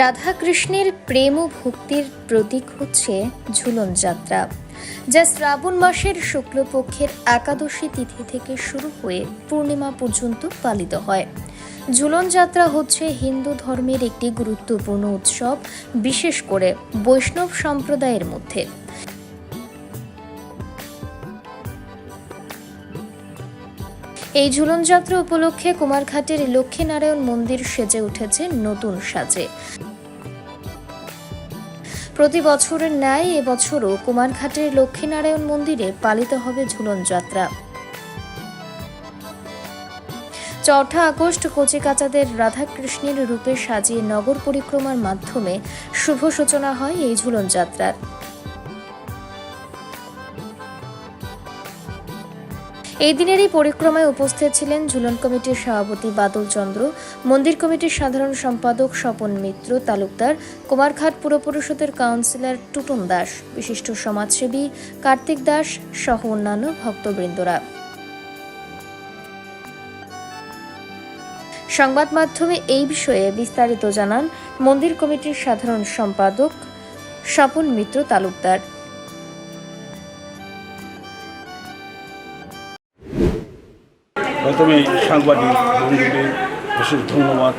রাধা কৃষ্ণের প্রেম ও ভক্তির প্রতীক হচ্ছে ঝুলন যাত্রা, যা শ্রাবণ মাসের শুক্লপক্ষের একাদশী তিথি থেকে শুরু হয়ে পূর্ণিমা পর্যন্ত পালিত হয়। ঝুলন যাত্রা হচ্ছে হিন্দু ধর্মের একটি গুরুত্বপূর্ণ উৎসব, বিশেষ করে বৈষ্ণব সম্প্রদায়ের মধ্যে। এই ঝুলন যাত্রা উপলক্ষে কুমারঘাটের লক্ষ্মীনারায়ণ মন্দির সেজে উঠেছে নতুন সাজে। প্রতি বছরের ন্যায় এবছরও কুমারঘাটের লক্ষ্মীনারায়ণ মন্দিরে পালিত হবে ঝুলন যাত্রা চৌঠা আগস্ট কচিকাচাদের রাধাকৃষ্ণের রূপে সাজিয়ে নগর পরিক্রমার মাধ্যমে শুভ সূচনা হয় এই ঝুলন যাত্রার এই দিনেরই পরিক্রমায় উপস্থিত ছিলেন ঝুলন কমিটির সভাপতি বাদল চন্দ্র, মন্দির কমিটির সাধারণ সম্পাদক স্বপন মিত্র, তালুকদার, কুমারঘাট পুর পরিষদের কাউন্সিলর টুটন দাস, বিশিষ্ট সমাজসেবী কার্তিক দাস সহ অন্যান্য ভক্তবৃন্দরা। সংবাদ মাধ্যমে এই বিষয়ে বিস্তারিত জানান মন্দির কমিটির সাধারণ সম্পাদক স্বপন মিত্র, তালুকদার। প্রথমে সাংবাদিক বন্ধুদের বিশেষ ধন্যবাদ।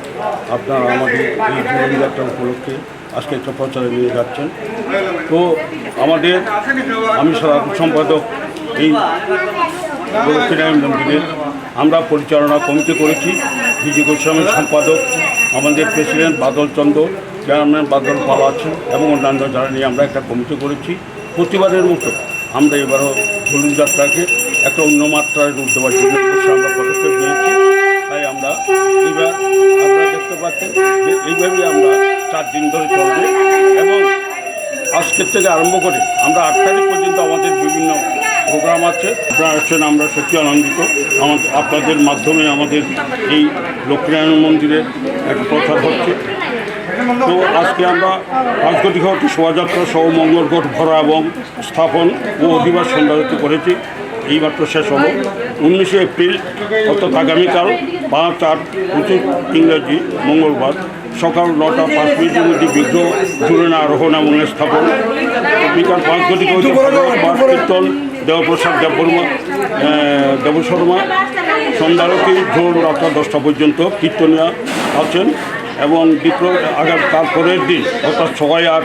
আপনারা আমাদের এই জীবনযাত্রা উপলক্ষে আজকে একটা প্রচারে নিয়ে যাচ্ছেন। তো আমাদের, আমি সাধারণ সম্পাদক এই লক্ষ্মীনারায়ণ মন্দিরের আমরা পরিচালনা কমিটি করেছি। বিজি গোস্বামীর সম্পাদক, আমাদের প্রেসিডেন্ট বাদল চন্দ্র, চেয়ারম্যান বাদল পাল আছেন এবং অন্যান্য যারা নিয়ে আমরা একটা কমিটি করেছি। প্রতিবারের মতো আমরা এবারও ঝুলুন যাত্রাকে একটা অন্য মাত্রায় রূপ দেওয়ার জন্য আমরা পদক্ষেপ নিয়েছি। তাই আমরা এইবার আপনারা দেখতে পাচ্ছেন যে এইভাবেই আমরা চার দিন ধরে চলবে এবং আজকের থেকে আরম্ভ করে আমরা আট তারিখ পর্যন্ত আমাদের বিভিন্ন প্রোগ্রাম আছে। আপনারা আসছেন আমরা সত্যি আনন্দিত। আমাদের আপনাদের মাধ্যমে আমাদের এই লক্ষ্মীনারায়ণ মন্দিরের একটা প্রচার হচ্ছে। তো আজকে আমরা পাঁচগটি ঘাটে শোভাযাত্রা সহ মঙ্গলঘট ভরা এবং স্থাপন ও অধিবাস সন্ধ্যারতি করেছি। এইমাত্র শেষ হলো। উনিশে এপ্রিল, অর্থাৎ আগামীকাল পাঁচ আট পঁচিশ ইংরাজি মঙ্গলবার সকাল নটা পাঁচ মিনিটের মধ্যে বিগ্রহ জুড়েনা আরোহণ এবং স্থাপন বিকাল পাঁচ কৌশল কীর্তন, দেবপ্রসাদ, দেববর্মা দেব শর্মা সন্ধ্যারতি ভোর রাত্রা দশটা পর্যন্ত কীর্তনিয়া আছেন এবং বিপ্লব আগাম তারপরের দিন, অর্থাৎ ছয় আট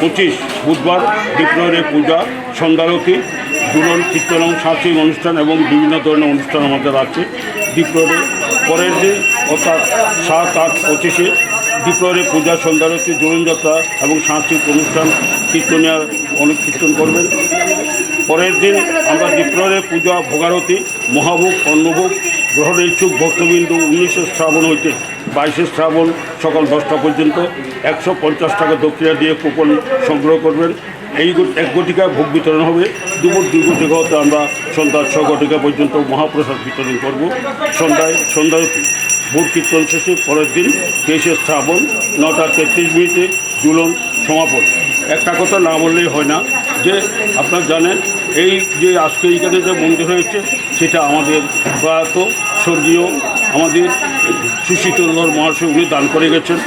পঁচিশ বুধবার বিপ্লবের পূজা সন্ধ্যারতি দুলন কীর্তন এবং সাংস্কৃতিক অনুষ্ঠান এবং বিভিন্ন ধরনের অনুষ্ঠান আমাদের আছে। বিপ্লবের পরের দিন, অর্থাৎ সাত আট পঁচিশে বিপ্লবের পূজা, সন্ধ্যারতি যাত্রা এবং সাংস্কৃতিক অনুষ্ঠান কীর্তনিয়া অনেক কীর্তন করবেন। পরের দিন আমরা বিপ্লবের পূজা, ভোগারতি, মহাভোগ, অন্নভোগ গ্রহণের ইচ্ছুক ভক্তবিন্দু উনিশে শ্রাবণ হইতে বাইশে শ্রাবণ সকাল দশটা পর্যন্ত একশো পঞ্চাশ টাকা দক্ষিণা দিয়ে কুপন সংগ্রহ করবেন। এই এক গটিকা ভোগ বিতরণ হবে। দুপুর দুই গটিকা হতে আমরা সন্ধ্যা ছ গটিকা পর্যন্ত মহাপ্রসাদ বিতরণ করব। সন্ধ্যায় সন্ধ্যায় ভোট কীর্তন শেষে পরের দিন তেইশে শ্রাবণ, নটা তেত্রিশ মিনিটে দুলন সমাপন। একটা কথা না বললেই হয় না যে, আপনারা জানেন, এই যে আজকে এইখানে যে মন্দির হয়েছে, সেটা আমাদের প্রয়াত স্বর্গীয় আমাদের সুশীতলধর মহাশয় উনি দান করে গেছেন।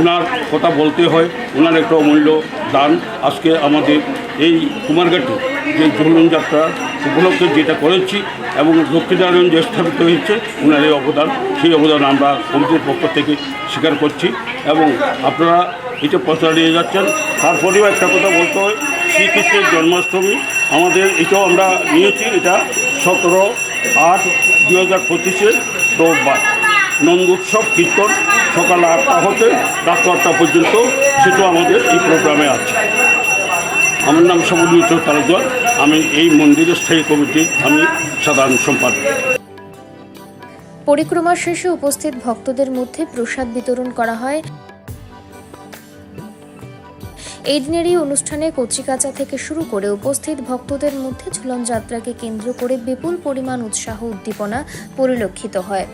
ওনার কথা বলতে হয় ওনার একটা অমূল্য দান আজকে আমাদের এই কুমারঘাটে যে ঝুলন যাত্রা, উপলক্ষে যেটা করেছি এবং লক্ষ্মীনারায়ণ যে স্থাপিত হয়েছে ওনার এই অবদান, সেই অবদান আমরা কমিটির পক্ষ থেকে স্বীকার করছি এবং আপনারা এটা প্রচার নিয়ে যাচ্ছেন। তারপরেও একটা কথা বলতে হয়, শ্রীকৃষ্ণের জন্মাষ্টমী, আমাদের এটাও আমরা নিয়েছি, এটা সতেরো আট দু হাজার পঁচিশে রোববার। নন্দ উৎসব কীর্তন, সকাল আটটা হতে রাত আটটা পর্যন্ত সেটাও আমাদের এই প্রোগ্রামে আছে। আমার নাম সমুদ্র তালুকদার আমি এই মন্দিরের স্থায়ী কমিটি আমি সাধারণ সম্পাদক। পরিক্রমা শেষে উপস্থিত ভক্তদের মধ্যে প্রসাদ বিতরণ করা হয়। এই দিনেরই অনুষ্ঠানে কচিকাচা থেকে শুরু করে উপস্থিত ভক্তদের মধ্যে ঝুলন যাত্রাকে কেন্দ্র করে বিপুল পরিমাণ উৎসাহ, উদ্দীপনা পরিলক্ষিত হয়।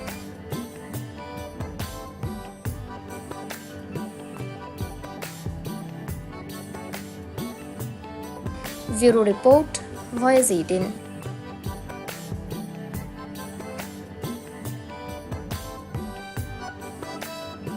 Zero Report, Voice 18.